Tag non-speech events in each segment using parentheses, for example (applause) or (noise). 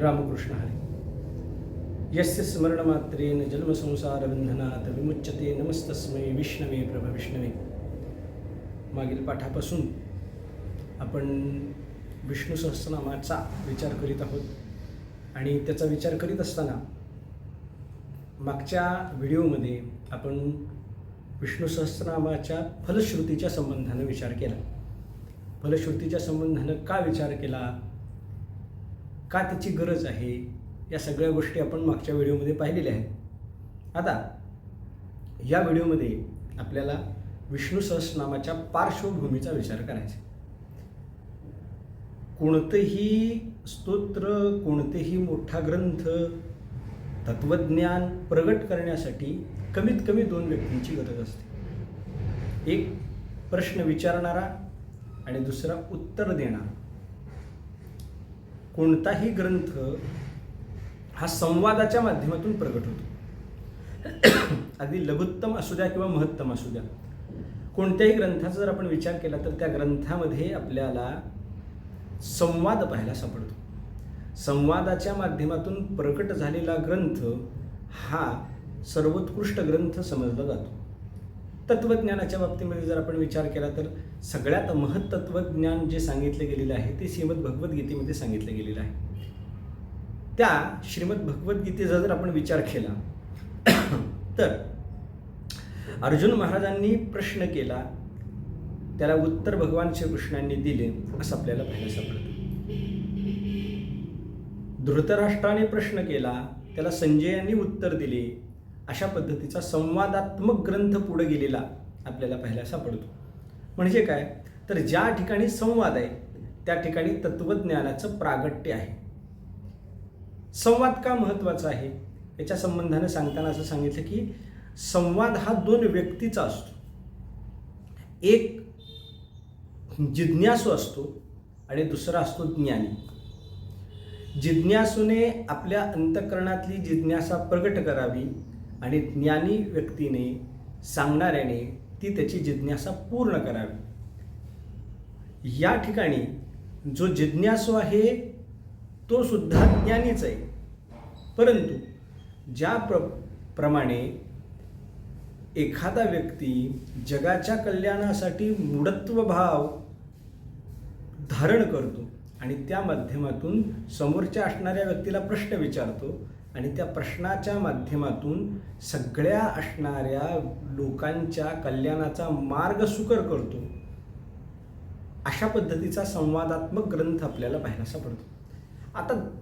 रामकृष्ण हरे। यस्य स्मरणमात्रेन जन्मसंसारबंधनात विमुच्यते नमस्तस्मै विष्णवे प्रभ विष्णवे। मागील पाठापासून आपण विष्णू सहस्रनामाचा विचार करीत आहोत आणि त्याचा विचार करीत असताना मागच्या व्हिडिओमध्ये आपण विष्णू सहस्रनामाच्या फलश्रुतीच्या संबंधानं विचार केला। फलश्रुतीच्या संबंधानं का विचार केला? का त्याची गरज आहे? या सगळ्या गोष्टी आपण मागच्या व्हिडिओमध्ये पाहिलेल्या आहेत. आता या व्हिडिओमध्ये आपल्याला विष्णू सहस्रनामाच्या पार्श्वभूमीचा विचार करायचा कोणतंही स्तोत्र कोणतेही मोठा ग्रंथ तत्वज्ञान प्रगट करण्यासाठी कमीत कमी दोन व्यक्तींची गरज असते. एक प्रश्न विचारणारा आणि दुसरा उत्तर देणारा. कोणताही ग्रंथ हा संवादाच्या माध्यमातून प्रगट होतो. (clears throat) अगदी लघुत्तम असू द्या किंवा महत्तम असू द्या. कोणत्याही ग्रंथाचा जर आपण विचार केला तर त्या ग्रंथामध्ये आपल्याला संवाद पाहायला सापडतो. संवादाच्या माध्यमातून प्रकट झालेला ग्रंथ हा सर्वोत्कृष्ट ग्रंथ समजला जातो. तत्त्वज्ञानाच्या बाबतीमध्ये जर आपण विचार केला तर सगळ्यात महत्त्वज्ञान जे सांगितले गेलेलं आहे ते श्रीमद भगवद्गीतेमध्ये सांगितलं गेलेलं आहे. त्या श्रीमद भगवद्गीतेचा जर आपण विचार केला तर अर्जुन महाराजांनी प्रश्न केला त्याला उत्तर भगवान श्रीकृष्णांनी दिले असं आपल्याला पाहायला सापडतं. धृतराष्ट्राने प्रश्न केला त्याला संजयांनी उत्तर दिले अशा पद्धतीचा संवादात्मक ग्रंथ पुढे गेलेला आपल्याला पाहायला सापडतो म्हणजे काय? तर ज्या ठिकाणी संवाद आहे त्या ठिकाणी तत्वज्ञानाचं प्रागट्य आहे. संवाद का महत्त्वाचा आहे? याच्या संबंधाने सांगताना असं सांगितलं की संवाद हा दोन व्यक्तीचा असतो. एक जिज्ञासू असतो आणि दुसरा असतो ज्ञानी. जिज्ञासूने आपल्या अंतकरणातली जिज्ञासा प्रगट करावी आणि ज्ञानी व्यक्तीने सांगणाऱ्याने ती त्याची जिज्ञासा पूर्ण करावी. या ठिकाणी जो जिज्ञासू आहे तो सुद्धा ज्ञानीच आहे. परंतु ज्या प्र प्रमाणे एखादा व्यक्ती जगाच्या कल्याणासाठी मूढत्व भाव धारण करतो आणि त्या माध्यमातून समोरच्या असणाऱ्या व्यक्तीला प्रश्न विचारतो आणि त्या प्रश्नाच्या माध्यमातून सगळ्या असणाऱ्या लोकांच्या कल्याणाचा मार्ग सुकर करतो. अशा पद्धतीचा संवादात्मक ग्रंथ आपल्याला पाहायला सापडतो. आता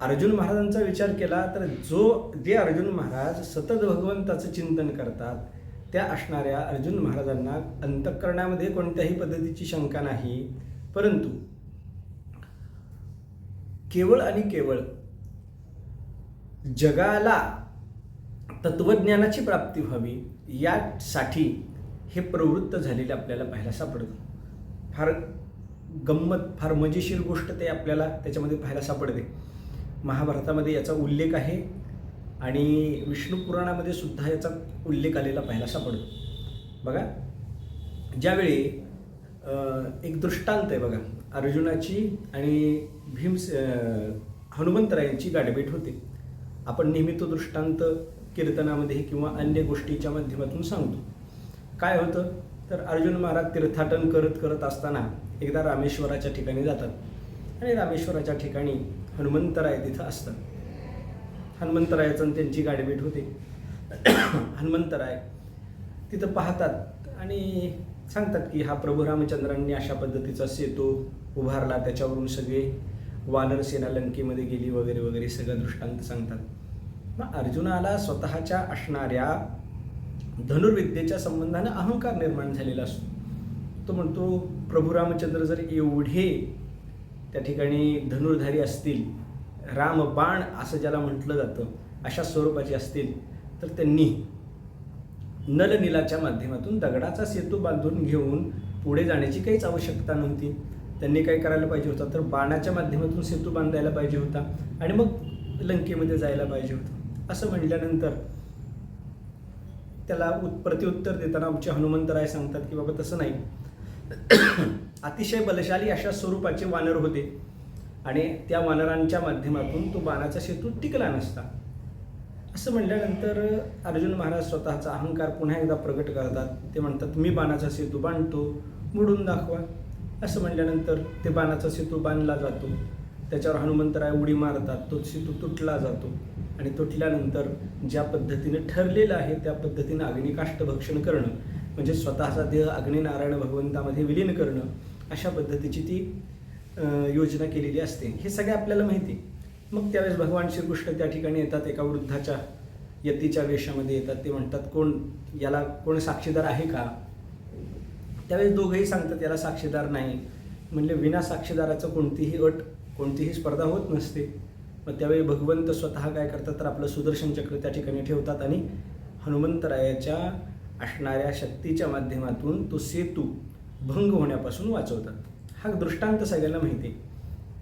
अर्जुन महाराजांचा विचार केला तर जो जे अर्जुन महाराज सतत भगवंताचं चिंतन करतात त्या असणाऱ्या अर्जुन महाराजांना अंतःकरणामध्ये कोणत्याही पद्धतीची शंका नाही. परंतु केवळ आणि केवळ जगाला तत्वज्ञानाची प्राप्ती व्हावी यासाठी हे प्रवृत्त झालेले आपल्याला पाहायला सापडतं. फार गंमत फार मजेशीर गोष्ट ते आपल्याला त्याच्यामध्ये पाहायला सापडते. महाभारतामध्ये याचा उल्लेख आहे आणि विष्णू पुराणामध्ये सुद्धा याचा उल्लेख आलेला पाहायला सापडतो. बघा ज्यावेळी एक दृष्टांत आहे बघा अर्जुनाची आणि भीम हनुमंतरायांची गाठभेट होते. आपण नेहमी तो दृष्टांत कीर्तनामध्ये किंवा अन्य गोष्टीच्या माध्यमातून सांगतो. काय होतं? तर अर्जुन महाराज तीर्थाटन करत करत असताना एकदा रामेश्वराच्या ठिकाणी जातात. आणि रामेश्वराच्या ठिकाणी हनुमंतराय तिथं असतात. हनुमंतरायाचं त्यांची गाठभेट होते. (coughs) हनुमंतराय तिथं पाहतात आणि सांगतात की हा प्रभू रामचंद्रांनी अशा पद्धतीचा सेतू उभारला. त्याच्यावरून सगळे वानरसेना लंकेमध्ये गेली वगैरे वगैरे सगळं दृष्टांत सांगतात. मग अर्जुनाला स्वतःच्या असणाऱ्या धनुर्विद्येच्या संबंधाने अहंकार निर्माण झालेला असतो. तो म्हणतो प्रभू रामचंद्र जर एवढे त्या ठिकाणी धनुर्धारी असतील रामबाण असं ज्याला म्हटलं जातं अशा स्वरूपाचे असतील तर त्यांनी नलनिलाच्या माध्यमातून दगडाचा सेतू बांधून घेऊन पुढे जाण्याची काहीच आवश्यकता नव्हती. त्यांनी काय करायला पाहिजे होता? तर बाणाच्या माध्यमातून सेतू बांधायला पाहिजे होता आणि मग लंकेमध्ये जायला पाहिजे होतं. असं म्हटल्यानंतर त्याला उत प्रत्युत्तर देताना आमचे हनुमंतराय सांगतात की बाबा तसं नाही. (coughs) अतिशय बलशाली अशा स्वरूपाचे वानर होते आणि त्या वानरांच्या माध्यमातून तो बाणाचा सेतू टिकला नसता. असं म्हटल्यानंतर अर्जुन महाराज स्वतःचा अहंकार पुन्हा एकदा प्रकट करतात. ते म्हणतात मी बाणाचा सेतू बांधतो मोडून दाखवा. असं म्हणल्यानंतर ते बाणाचा सेतू बांधला जातो. त्याच्यावर हनुमंतराय उडी मारतात तो सेतू तुटला जातो. आणि तुटल्यानंतर ज्या पद्धतीने ठरलेलं आहे त्या पद्धतीनं अग्निकाष्ट भक्षण करणं म्हणजे स्वतःचा देह अग्निनारायण भगवंतामध्ये विलीन करणं अशा पद्धतीची ती योजना केलेली असते. हे सगळे आपल्याला माहिती मग त्यावेळेस भगवान श्रीकृष्ण त्या ठिकाणी येतात एका वृद्धाच्या यतीच्या वेशामध्ये येतात. ते म्हणतात कोण याला कोण साक्षीदार आहे का? त्यावेळेस दोघंही सांगतात याला साक्षीदार नाही. म्हणले विना साक्षीदाराचं कोणतीही अट कोणतीही स्पर्धा होत नसते. मग त्यावेळी भगवंत स्वतः काय करतात तर आपलं सुदर्शन चक्र त्या ठिकाणी ठेवतात आणि हनुमंतरायाच्या असणाऱ्या शक्तीच्या माध्यमातून तो सेतू भंग होण्यापासून वाचवतात. हा दृष्टांत सगळ्यांना माहिती आहे.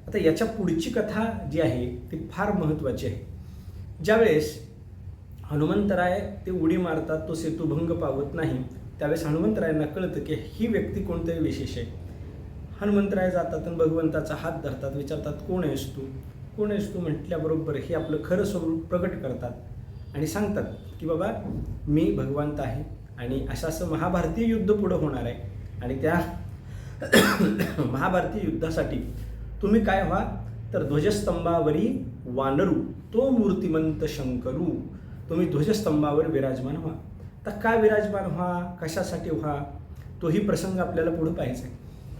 आता याच्या पुढची कथा जी आहे ती फार महत्त्वाची आहे. ज्यावेळेस हनुमंतराय ते उडी मारतात तो सेतू भंग पावत नाही त्यावेळेस हनुमंतरायांना कळतं की ही व्यक्ती कोणतरी विशेष आहे. हनुमंतराय जातात आणि भगवंताचा हात धरतात विचारतात कोण आहेस तू? कोण आहेस तू म्हटल्याबरोबर हे आपलं खरं स्वरूप प्रकट करतात आणि सांगतात की बाबा मी भगवंत आहे आणि असं असं महाभारतीय युद्ध पुढं होणार आहे. आणि त्या (coughs) महाभारतीय युद्धासाठी तुम्ही काय व्हा? तर ध्वजस्तंभावरी वानरू तो मूर्तिमंत शंकरू तुम्ही ध्वजस्तंभावर विराजमान व्हा. तर काय विराजमान व्हा? कशासाठी व्हा? तोही प्रसंग आपल्याला पुढं पाहायचा आहे.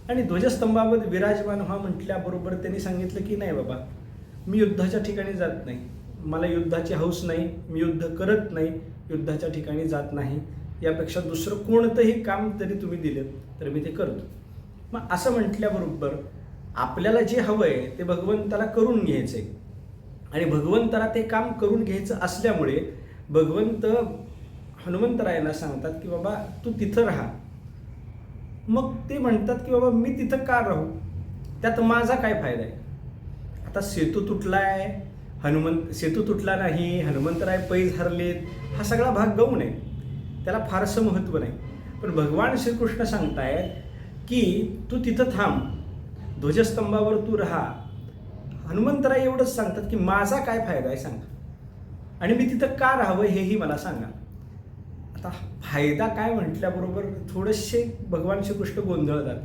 आणि ध्वजस्तंभावर विराजमान व्हा म्हटल्याबरोबर त्यांनी सांगितलं की नाही बाबा मी युद्धाच्या ठिकाणी जात नाही. मला युद्धाची हौस नाही. मी युद्ध करत नाही. युद्धाच्या ठिकाणी जात नाही. यापेक्षा दुसरं कोणतंही काम जरी तुम्ही दिलं तर मी ते करतो. मग असं म्हटल्याबरोबर आपल्याला जे हवं आहे ते भगवंताला करून घ्यायचं आहे आणि भगवंताला ते काम करून घ्यायचं असल्यामुळे भगवंत हनुमंतरायांना सांगतात की बाबा तू तिथं राहा. मग ते म्हणतात की बाबा मी तिथं का राहू? त्यात माझा काय फायदा आहे? आता सेतू तुटलाय हनुमंत सेतू तुटला नाही हनुमंतराय पैज हरलेत हा सगळा भाग गौण आहे. त्याला फारसं महत्त्व नाही. पण भगवान श्रीकृष्ण सांगतायत की तू तिथं थांब ध्वजस्तंभावर तू राहा. हनुमंतराय एवढंच सांगतात की माझा काय फायदा आहे सांगा. आणि मी तिथं का राहावं हेही मला सांगा. आता फायदा काय म्हटल्याबरोबर थोडेसे भगवान श्रीकृष्ण गोंधळतात.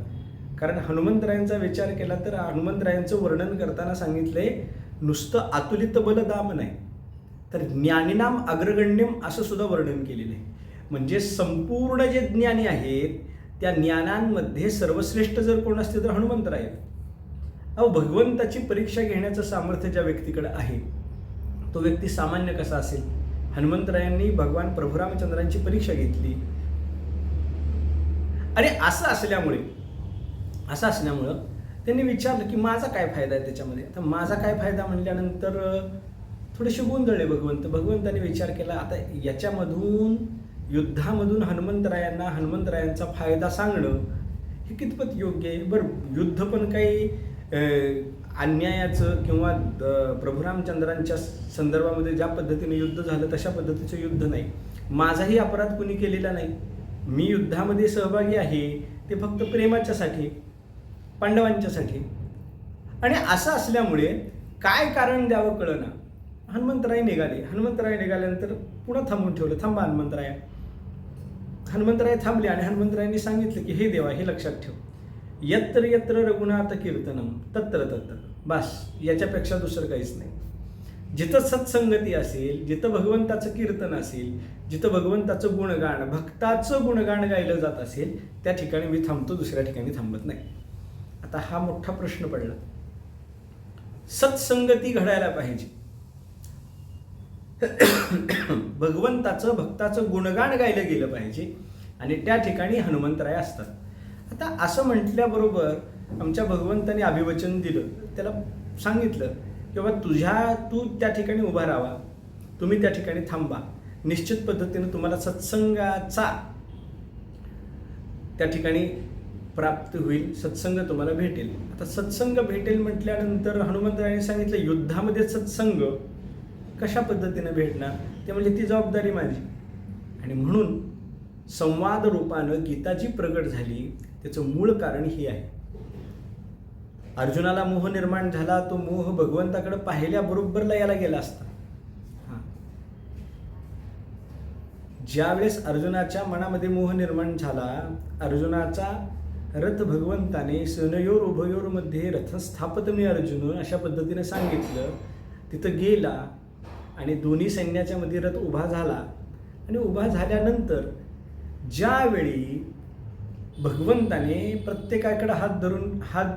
कारण हनुमंतरायांचा विचार केला तर हनुमंतरायांचं वर्णन करताना सांगितलंय नुसतं अतुलित बलदाम नाही तर ज्ञानीनाम अग्रगण्यम असं सुद्धा वर्णन केलेलं आहे. म्हणजे संपूर्ण जे ज्ञानी आहेत त्या ज्ञानांमध्ये सर्वश्रेष्ठ जर कोण असते तर हनुमंतराय. अहो भगवंताची परीक्षा घेण्याचं सामर्थ्य ज्या व्यक्तीकडे आहे तो व्यक्ती सामान्य कसा असेल? हनुमंतरायांनी भगवान प्रभुरामचंद्रांची परीक्षा घेतली. आणि असं असल्यामुळे असं असल्यामुळं त्यांनी विचारलं की माझा काय फायदा आहे त्याच्यामध्ये? तर माझा काय फायदा म्हणल्यानंतर थोडेसे गोंधळले भगवंत. भगवंताने विचार केला आता याच्यामधून युद्धामधून हनुमंतरायांना हनुमंतरायांचा फायदा सांगणं हे कितपत योग्य आहे? बरं युद्ध पण काही अन्यायाचं किंवा द- प्रभू रामचंद्रांच्या संदर्भामध्ये ज्या पद्धतीने युद्ध झालं तशा पद्धतीचं युद्ध नाही. माझाही अपराध कुणी केलेला नाही. मी युद्धामध्ये सहभागी आहे ते फक्त प्रेमाच्यासाठी. पांडवांच्यासाठी. आणि असं असल्यामुळे काय कारण द्यावं कळना. हनुमंतराय निघाले. हनुमंतराय निघाल्यानंतर पुन्हा थांबून ठेवलं. थांबा हनुमंतराय. हनुमंतराय थांबले आणि हनुमंतरायांनी सांगितलं की हे देवा हे लक्षात ठेव. यत्र यत्र रघुनाथ कीर्तनम तत्र तत्र. बस. याच्यापेक्षा दुसरं काहीच नाही. जिथं सत्संगती असेल जिथं भगवंताचं कीर्तन असेल जिथं भगवंताचं गुणगान भक्ताचं गुणगान गायलं जात असेल त्या ठिकाणी मी थांबतो दुसऱ्या ठिकाणी थांबत नाही. आता हा मोठा प्रश्न पडला. सत्संगती घडायला पाहिजे. भगवंताचं भक्ताचं गुणगान गायलं गेलं पाहिजे आणि त्या ठिकाणी हनुमंतराय असतात. आता असं म्हटल्याबरोबर आमच्या भगवंताने अभिवचन दिलं. त्याला सांगितलं की बाबा तुझ्या तू त्या ठिकाणी उभा राहा. तुम्ही त्या ठिकाणी थांबा. निश्चित पद्धतीनं तुम्हाला सत्संगाचा त्या ठिकाणी प्राप्त होईल सत्संग तुम्हाला भेटेल. आता सत्संग भेटेल म्हटल्यानंतर हनुमंतरायांनी सांगितलं युद्धामध्ये सत्संग कशा पद्धतीनं भेटणार? ते म्हणजे ती जबाबदारी माझी. आणि म्हणून संवाद रूपानं गीता जी प्रगट झाली त्याचं मूळ कारण हे आहे. अर्जुनाला मोह निर्माण झाला तो मोह भगवंताकडे पाहिल्याबरोबरला याला गेला असता. हा. ज्यावेळेस अर्जुनाच्या मनामध्ये मोह निर्माण झाला अर्जुनाचा रथ भगवंताने सनयोर उभयोरमध्ये रथ स्थापत मी अर्जुन अशा पद्धतीने सांगितलं. तिथं गेला आणि दोन्ही सैन्याच्या मध्ये रथ उभा झाला. आणि उभा झाल्यानंतर ज्यावेळी भगवंताने प्रत्येकाकडे हात धरून हात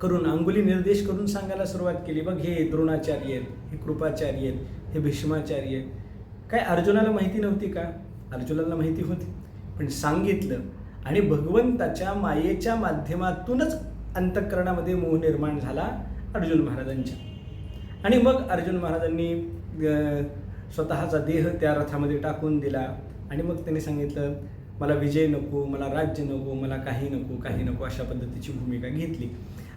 करून अंगुली निर्देश करून सांगायला सुरुवात केली. बघ हे द्रोणाचार्य आहेत हे कृपाचार्य आहेत हे भीष्माचार्य आहेत. काय अर्जुनाला माहिती नव्हती का? अर्जुनाला माहिती होती. पण सांगितलं आणि भगवंताच्या मायेच्या माध्यमातूनच अंतःकरणामध्ये मोह निर्माण झाला अर्जुन महाराजांच्या. आणि मग अर्जुन महाराजांनी स्वतःचा देह त्या रथामध्ये टाकून दिला. आणि मग त्यांनी सांगितलं मला विजय नको मला राज्य नको मला काही नको काही नको अशा पद्धतीची भूमिका घेतली.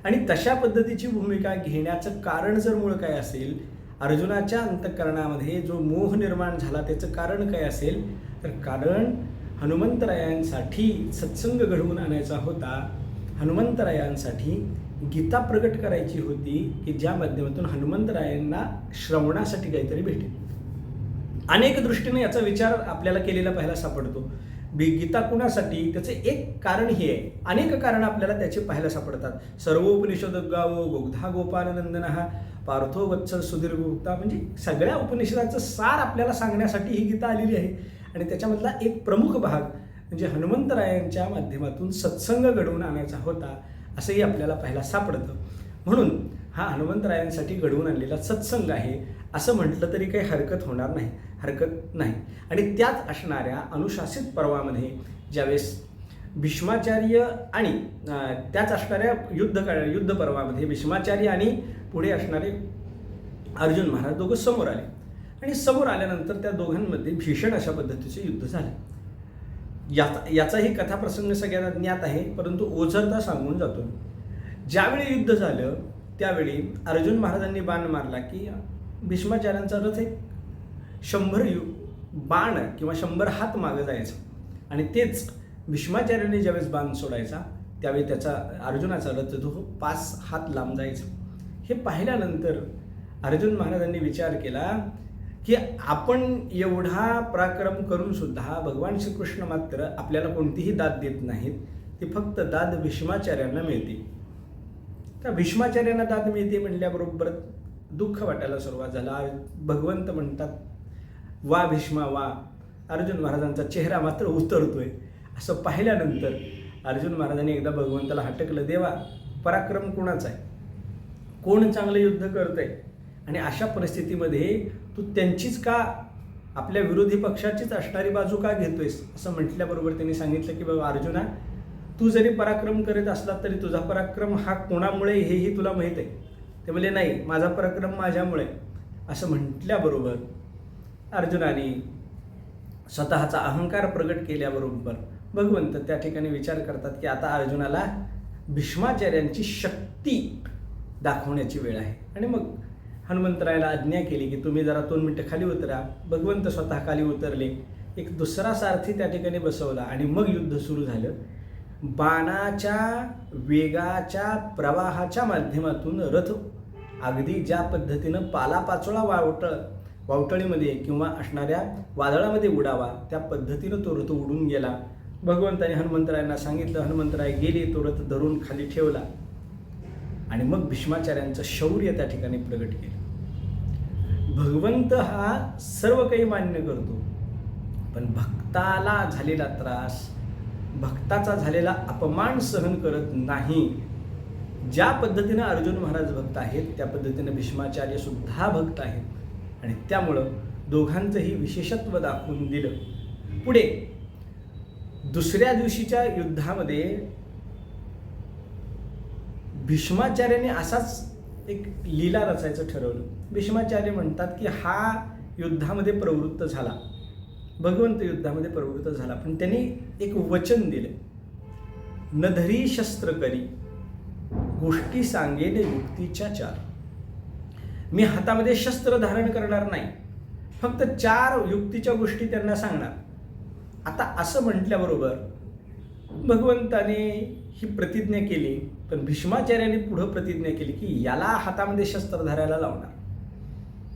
आणि तशा पद्धतीची भूमिका घेण्याचं कारण जर मूळ काय असेल अर्जुनाच्या अंतःकरणामध्ये जो मोह निर्माण झाला त्याचं कारण काय असेल तर कारण हनुमंतरायांसाठी सत्संग घडवून आणायचा होता. हनुमंतरायांसाठी गीता प्रकट करायची होती की ज्या माध्यमातून हनुमंतरायांना श्रवणासाठी काहीतरी भेटेल. अनेक दृष्टीने याचा विचार आपल्याला केलेला पाहायला सापडतो. बी गीता कुणासाठी? त्याचे एक कारण हे आहे. अनेक कारण आपल्याला त्याचे पाहायला सापडतात. सर्वोपनिषद गावो गोगधा गोपालनंदन हा पार्थो वत्सल सुधीर गुप्ता. म्हणजे सगळ्या उपनिषदाचं सार आपल्याला सांगण्यासाठी ही गीता आलेली आहे. आणि त्याच्यामधला एक प्रमुख भाग म्हणजे हनुमंतरायांच्या माध्यमातून सत्संग घडवून आणायचा होता असंही आपल्याला पाहायला सापडतं. म्हणून हा हनुमंतरायांसाठी घडवून आणलेला सत्संग आहे असं म्हटलं तरी काही हरकत होणार नाही हरकत नाही. आणि त्याच असणाऱ्या अनुशासित पर्वामध्ये ज्यावेळेस भीष्माचार्य आणि त्याच असणाऱ्या युद्ध काळ युद्ध पर्वामध्ये भीष्माचार्य आणि पुढे असणारे अर्जुन महाराज दोघं समोर आले. आणि समोर आल्यानंतर त्या दोघांमध्ये भीषण अशा पद्धतीचे युद्ध झाले. याचा याचाही कथाप्रसंग सगळ्यांना ज्ञात आहे परंतु ओझरता सांगून जातो. ज्यावेळी युद्ध झालं त्यावेळी अर्जुन महाराजांनी बाण मारला की भीष्माचार्यांचा रथ एक शंभर यु बाण किंवा शंभर हात मागं जायचं. आणि तेच भीष्माचार्याने ज्यावेळेस बाण सोडायचा त्यावेळी त्याचा अर्जुनाचा रथ तो पाच हात लांब जायचा. हे पाहिल्यानंतर अर्जुन महाराजांनी विचार केला की आपण एवढा पराक्रम करून सुद्धा भगवान श्रीकृष्ण मात्र आपल्याला कोणतीही दाद देत नाहीत. ती फक्त दाद भीष्माचार्यांना मिळते. त्या भीष्माचार्यांना दाद मिळते म्हणल्याबरोबर दुःख वाटायला सुरुवात झाला. भगवंत म्हणतात वा भीष्मा वा. अर्जुन महाराजांचा चेहरा मात्र उतरतोय. असं पाहिल्यानंतर अर्जुन महाराजांनी एकदा भगवंताला हटकलं देवा पराक्रम कोणाचा आहे? कोण चांगलं युद्ध करतंय? आणि अशा परिस्थितीमध्ये तू त्यांचीच का आपल्या विरोधी पक्षाचीच असणारी बाजू का घेतोयस? असं म्हटल्याबरोबर त्यांनी सांगितलं की बाबा अर्जुना तू जरी पराक्रम करत असला तरी तुझा पराक्रम हा कोणामुळे हेही तुला माहीत आहे? ते म्हणले नाही माझा पराक्रम माझ्यामुळे असं म्हटल्याबरोबर अर्जुनाने स्वतःचा अहंकार प्रगट केल्याबरोबर भगवंत त्या ठिकाणी विचार करतात की आता अर्जुनाला भीष्माचार्यांची शक्ती दाखवण्याची वेळ आहे. आणि मग हनुमंतरायाला आज्ञा केली की तुम्ही जरा दोन मिनटं खाली उतरा. भगवंत स्वतः खाली उतरले. एक दुसरा सारथी त्या ठिकाणी बसवला आणि मग युद्ध सुरू झालं. बाणाच्या वेगाच्या प्रवाहाच्या माध्यमातून रथ अगदी ज्या पद्धतीनं पालापाचोळा वावटळ वावटळीमध्ये किंवा असणाऱ्या वादळामध्ये उडावा त्या पद्धतीनं तो रथ उडून गेला. भगवंताने हनुमंतरायांना सांगितलं हनुमंतराय गेले तो रथ धरून खाली ठेवला. आणि मग भीष्माचार्यांचं शौर्य त्या ठिकाणी प्रगट केलं. भगवंत हा सर्व काही मान्य करतो. पण भक्ताला झालेला त्रास भक्ताचा झालेला अपमान सहन करत नाही. ज्या पद्धतीनं अर्जुन महाराज भक्त आहेत त्या पद्धतीनं भीष्माचार्य सुद्धा भक्त आहेत. आणि त्यामुळं दोघांचंही विशेषत्व दाखवून दिलं. पुढे दुसऱ्या दिवशीच्या युद्धामध्ये भीष्माचार्याने असाच एक लीला रचायचं ठरवलं. भीष्माचार्य म्हणतात की हा युद्धामध्ये प्रवृत्त झाला. भगवंत युद्धामध्ये प्रवृत्त झाला. पण त्यांनी एक वचन दिलं. नधरी शस्त्र करी गोष्टी सांगेन युक्तीच्या चार मी हातामध्ये शस्त्र धारण करणार नाही. फक्त चार युक्तीच्या गोष्टी त्यांना सांगणार. आता असं म्हटल्याबरोबर भगवंताने ही प्रतिज्ञा केली पण भीष्माचार्याने पुढं प्रतिज्ञा केली की याला हातामध्ये शस्त्र धरायला लावणार.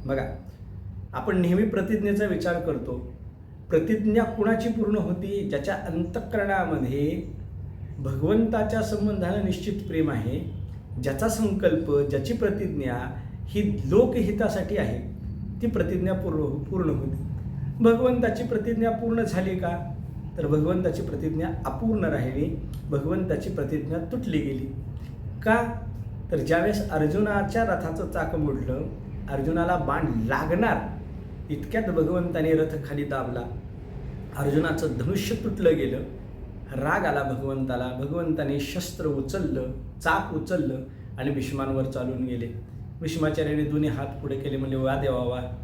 बघा आपण नेहमी प्रतिज्ञेचा विचार करतो. प्रतिज्ञा कुणाची पूर्ण होती? ज्याच्या अंतःकरणामध्ये भगवंताच्या संबंधाला निश्चित प्रेम आहे ज्याचा संकल्प ज्याची प्रतिज्ञा ही लोकहितासाठी आहे. ती प्रतिज्ञा पूर्ण हो, पूर्ण होती. भगवंताची प्रतिज्ञा पूर्ण झाली का? तर भगवंताची प्रतिज्ञा अपूर्ण राहिली. भगवंताची प्रतिज्ञा तुटली गेली. का? तर ज्यावेळेस अर्जुनाच्या रथाचं चाक मोडलं अर्जुनाला बाण लागणार. इतक्यात भगवंताने रथ खाली दाबला. अर्जुनाचं धनुष्य तुटलं गेलं. राग आला भगवंताला. भगवंताने शस्त्र उचललं चाक उचललं आणि भीष्मांवर चालून गेले. भीष्माचार्याने दोन्ही हात पुढे केले म्हणजे वा देवा वा.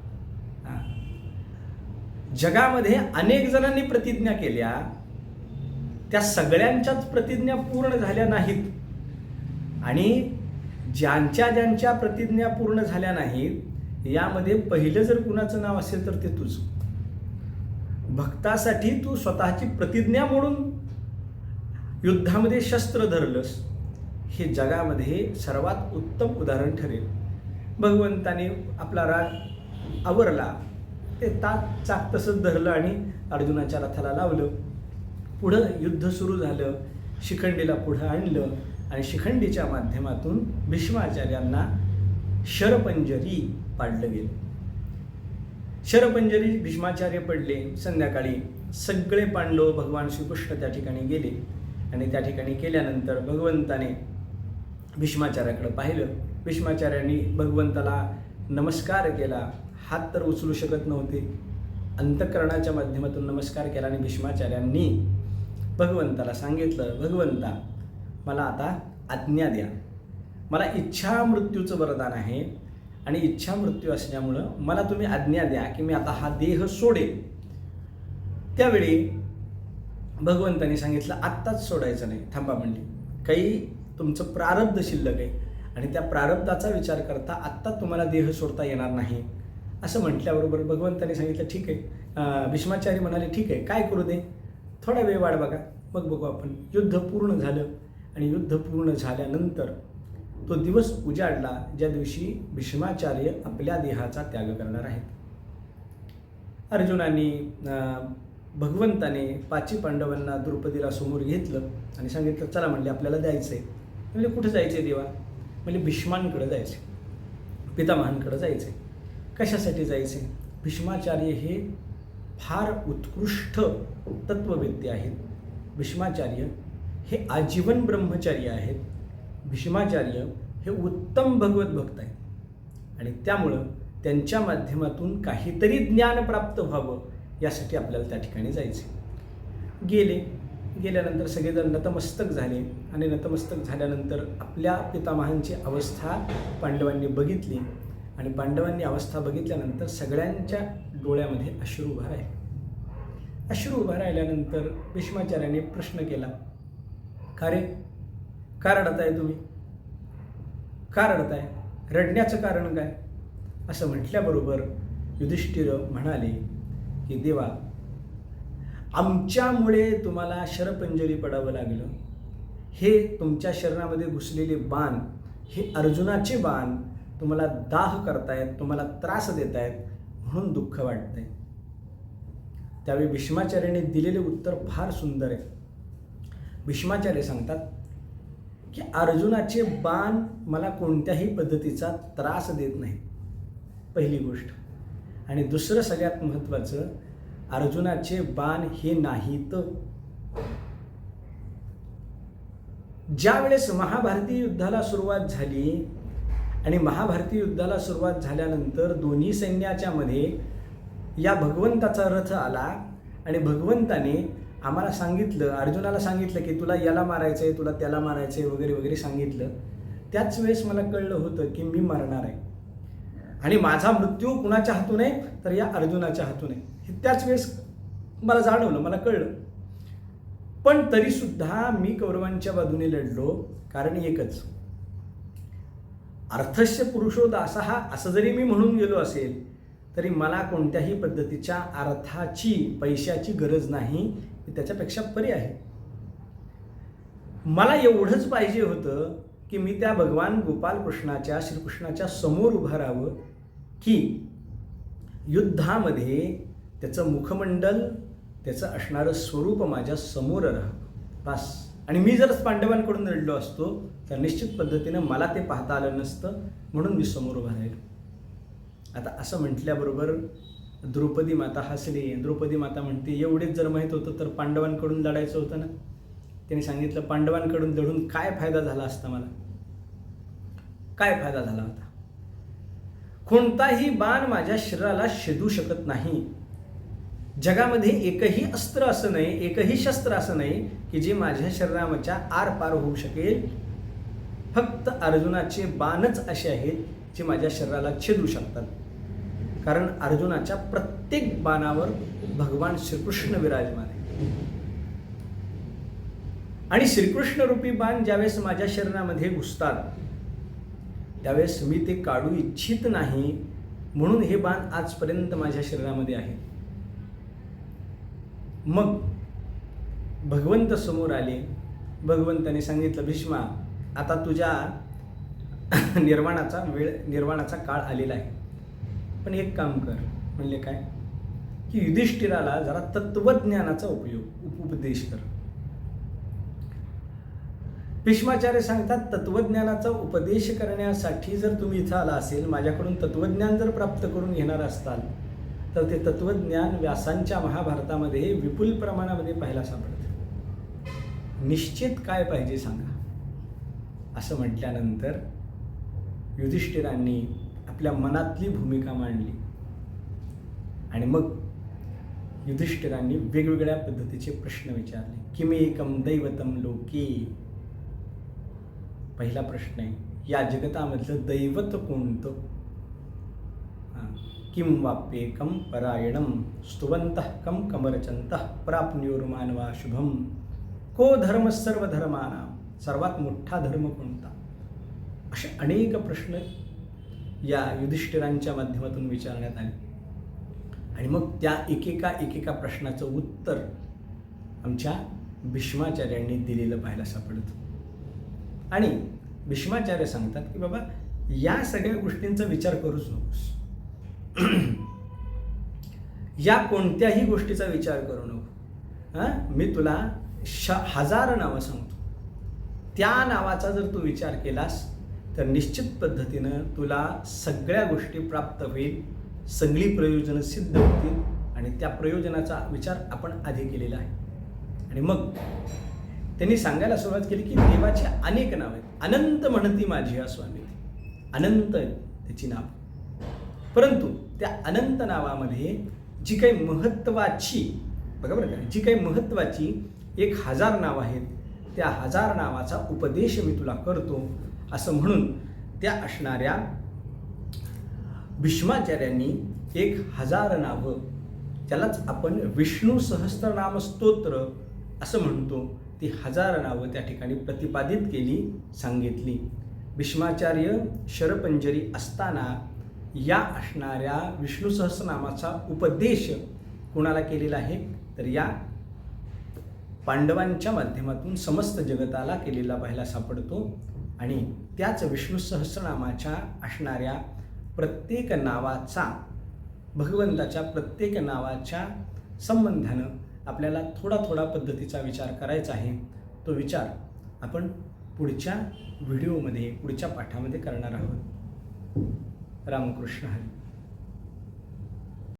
जगामध्ये अनेक जणांनी प्रतिज्ञा केल्या. त्या सगळ्यांच्याच प्रतिज्ञा पूर्ण झाल्या नाहीत. आणि ज्यांच्या ज्यांच्या प्रतिज्ञा पूर्ण झाल्या नाहीत यामध्ये पहिलं जर कुणाचं नाव असेल तर ते तुझ. भक्तासाठी तू स्वतःची प्रतिज्ञा मोडून युद्धामध्ये शस्त्र धरलंस हे जगामध्ये सर्वात उत्तम उदाहरण ठरेल. भगवंताने आपला राग आवरला ते ताक चाक तसंच धरलं आणि अर्जुनाच्या रथाला लावलं. पुढं युद्ध सुरू झालं शिखंडीला पुढं आणलं आणि शिखंडीच्या माध्यमातून भीष्माचार्यांना शरपंजरी पाडलं गेलं. शरपंजरी भीष्माचार्य पडले. संध्याकाळी सगळे पांडव भगवान श्रीकृष्ण त्या ठिकाणी गेले. आणि त्या ठिकाणी केल्यानंतर भगवंताने भीष्माचार्याकडे पाहिलं. भीष्माचार्यांनी भगवंताला नमस्कार केला. हात तर उचलू शकत नव्हते. अंतकरणाच्या माध्यमातून नमस्कार केला आणि भीष्माचार्यांनी भगवंताला सांगितलं भगवंता मला आता आज्ञा द्या. मला इच्छा मृत्यूचं वरदान आहे आणि इच्छा मृत्यू असल्यामुळं मला तुम्ही आज्ञा द्या की मी आता हा देह सोडेल त्यावेळी भगवंतानी सांगितलं आत्ताच सोडायचं नाही. थांबा म्हणली काही तुमचं प्रारब्ध शिल्लक आहे आणि त्या प्रारब्धाचा विचार करता आत्ता तुम्हाला देह सोडता येणार नाही. असं म्हटल्याबरोबर भगवंताने सांगितलं ठीक आहे. भीष्माचारी भीष्माचार्य म्हणाले ठीक आहे. काय करू दे? थोडा वेळ वाढ बघा. मग बघू आपण. युद्ध पूर्ण झालं. आणि युद्ध पूर्ण झाल्यानंतर तो दिवस उजाडला ज्या दिवशी भीष्माचार्य आपल्या देहाचा त्याग करणार आहेत. अर्जुनाने भगवंताने पाची पांडवांना द्रौपदीला समोर घेतलं आणि सांगितलं चला म्हणले आपल्याला जायचं आहे म्हणजे कुठं जायचं आहे देवा? म्हणजे भीष्मांकडे जायचं पितामहांकडे जायचं कशासाठी जायचं भीष्माचार्य हे फार उत्कृष्ट तत्ववेत्ते आहेत. भीष्माचार्य हे आजीवन ब्रह्मचारी आहेत भीष्माचार्य हे उत्तम भगवत भक्त आहेत. आणि त्यामुळं त्यांच्या माध्यमातून काहीतरी ज्ञान प्राप्त व्हावं यासाठी आपल्याला त्या ठिकाणी जायचे गेले गेल्यानंतर सगळेजण नतमस्तक झाले आणि नतमस्तक झाल्यानंतर आपल्या पितामहांची अवस्था पांडवांनी बघितली आणि पांडवांनी अवस्था बघितल्यानंतर सगळ्यांच्या डोळ्यामध्ये अश्रू उभा राहिले. अश्रू उभा राहिल्यानंतर भीष्माचार्याने प्रश्न केला का रे? का रडताय तुम्ही? का रडताय? रडण्याचं कारण काय? असं म्हटल्याबरोबर युधिष्ठिर म्हणाले की देवा आमच्यामुळे तुम्हाला शरपंजरी पडावं लागलं. हे तुमच्या शरीरामध्ये घुसलेले बाण हे अर्जुनाचे बाण तुम्हाला दाह करतायत तुम्हाला त्रास देत आहेत म्हणून दुःख वाटतंय. त्यावेळी भीष्माचार्याने दिलेले उत्तर फार सुंदर आहे. भीष्माचार्य सांगतात की अर्जुनाचे बाण मला कोणत्याही पद्धतीचा त्रास देत नाही पहिली गोष्ट. आणि दुसरं सगळ्यात महत्त्वाचं अर्जुनाचे बाण हे नाहीत. ज्या वेळेस महाभारती युद्धाला सुरुवात झाली आणि महाभारती युद्धाला सुरुवात झाल्यानंतर दोन्ही सैन्याच्या मध्ये या भगवंताचा रथ आला आणि भगवंताने आम्हाला सांगितलं अर्जुनाला सांगितलं की तुला याला मारायचं आहे तुला त्याला मारायचं आहे वगैरे वगैरे सांगितलं. त्याच वेळेस मला कळलं होतं की मी मरणार आहे. आणि माझा मृत्यू कुणाच्या हातून आहे? तर या अर्जुनाच्या हातून आहे. हे त्याच वेळेस मला जाणवलं मला कळलं. पण तरीसुद्धा मी कौरवांच्या बाजूने लढलो कारण एकच. अर्थस्य पुरुषोद असा हा असं जरी मी म्हणून गेलो असेल तरी मला कोणत्याही पद्धतीच्या अर्थाची पैशाची गरज नाही त्याच्यापेक्षा परी आहे. मला एवढंच पाहिजे होतं की मी त्या भगवान गोपालकृष्णाच्या श्रीकृष्णाच्या समोर उभं राहावं की युद्धामध्ये त्याचं मुखमंडल त्याचं असणारं स्वरूप माझ्यासमोर राहावं. बस. आणि मी जर पांडवांकडून रडलो असतो तर निश्चित पद्धतीनं मला ते पाहता आलं नसतं म्हणून मी समोर उभा राहिलो. आता असं म्हटल्याबरोबर द्रौपदी माता हसली द्रौपदी माता म्हणते. एवढेच जर माहीत होतं तर पांडवांकडून लढायचं होतं ना? त्यांनी सांगितलं पांडवांकडून लढून काय फायदा झाला असता मला? काय फायदा झाला होता? कोणताही बाण माझ्या शरीराला शेदू शकत नाही. जगामध्ये एकही अस्त्र असं नाही एकही शस्त्र असं नाही की जे माझ्या शरीराच्या आर पार होऊ शकेल. फक्त अर्जुनाचे बाणच असे आहेत जे माझ्या शरीराला छेदू शकतात. कारण अर्जुनाच्या प्रत्येक बाणावर भगवान श्रीकृष्ण विराजमान आहे आणि श्रीकृष्ण रूपी बाण ज्यावेळेस माझ्या शरीरामध्ये घुसतात त्यावेळेस मी ते काढू इच्छित नाही म्हणून हे बाण आजपर्यंत माझ्या शरीरामध्ये आहे. मग भगवंत समोर आले. भगवंताने सांगितलं भीष्मा आता तुझ्या निर्वाणाचा वेळ निर्वाणाचा काळ आलेला आहे. पण एक काम कर म्हणले काय? की युधिष्ठिराला जरा तत्वज्ञानाचा उपयोग उपदेश कर. भीष्माचार्य सांगतात तत्वज्ञानाचा उपदेश करण्यासाठी जर तुम्ही इथं आला असेल माझ्याकडून तत्वज्ञान जर प्राप्त करून घेणार असताल तर ते तत्वज्ञान व्यासांच्या महाभारतामध्ये विपुल प्रमाणामध्ये पाहायला सापडतं. निश्चित काय पाहिजे सांगा. असं म्हटल्यानंतर युधिष्ठिरांनी आपल्या मनातली भूमिका मांडली. आणि मग युधिष्ठिरांनी वेगवेगळ्या पद्धतीचे प्रश्न विचारले. किमेकम दैवतम लोके? पहिला प्रश्न आहे या जगतामधलं दैवत कोणतं? किं वाप्येकं परायणं? स्तुवंतः कं कमरचन्तः? प्राप्नुर्मानवा शुभम को धर्म सर्व धर्माना सर्वात मोठा धर्म कोणता? असे अनेक प्रश्न या युधिष्ठिरांच्या माध्यमातून विचारण्यात आले. आणि मग त्या एकेका एकेका प्रश्नाचं उत्तर आमच्या भीष्माचार्यांनी दिलेलं पाहायला सापडतं आणि भीष्माचार्य सांगतात की बाबा या सगळ्या गोष्टींचा विचार करूच नकोस. (clears throat) या कोणत्याही गोष्टीचा विचार करू नको. हां मी तुला श हजार नावं सांगतो. त्या नावाचा जर तू विचार केलास तर निश्चित पद्धतीनं तुला सगळ्या गोष्टी प्राप्त होईल सगळी प्रयोजनं सिद्ध होतील आणि त्या प्रयोजनाचा विचार आपण आधी केलेला आहे. आणि मग त्यांनी सांगायला सुरुवात केली की देवाची अनेक नाव आहेत. अनंत म्हणती माझी या स्वामी. अनंत त्याची नाव. परंतु त्या अनंत नावामध्ये जी काही महत्त्वाची बघा बरं का जी काही महत्त्वाची एक हजार नाव आहेत त्या हजार नावाचा उपदेश मी तुला करतो. असं म्हणून त्या असणाऱ्या भीष्माचार्यांनी एक हजार नावं त्यालाच आपण विष्णू सहस्त्रनाम स्तोत्र असं म्हणतो ती हजार नावं त्या ठिकाणी प्रतिपादित केली सांगितली. भीष्माचार्य शरपंजरी असताना या असणाऱ्या विष्णू सहस्रनामाचा उपदेश कोणाला केलेला आहे? तर या पांडवांच्या माध्यमातून समस्त जगताला केलेला पाहायला सापडतो. आणि त्याच विष्णू सहस्रनामाच्या असणाऱ्या प्रत्येक नावाचा भगवंताच्या प्रत्येक नावाच्या संबंधानं आपल्याला थोडा थोडा पद्धतीचा विचार करायचा आहे. तो विचार आपण पुढच्या व्हिडिओमध्ये पुढच्या पाठामध्ये करणार आहोत. रामकृष्ण हरी.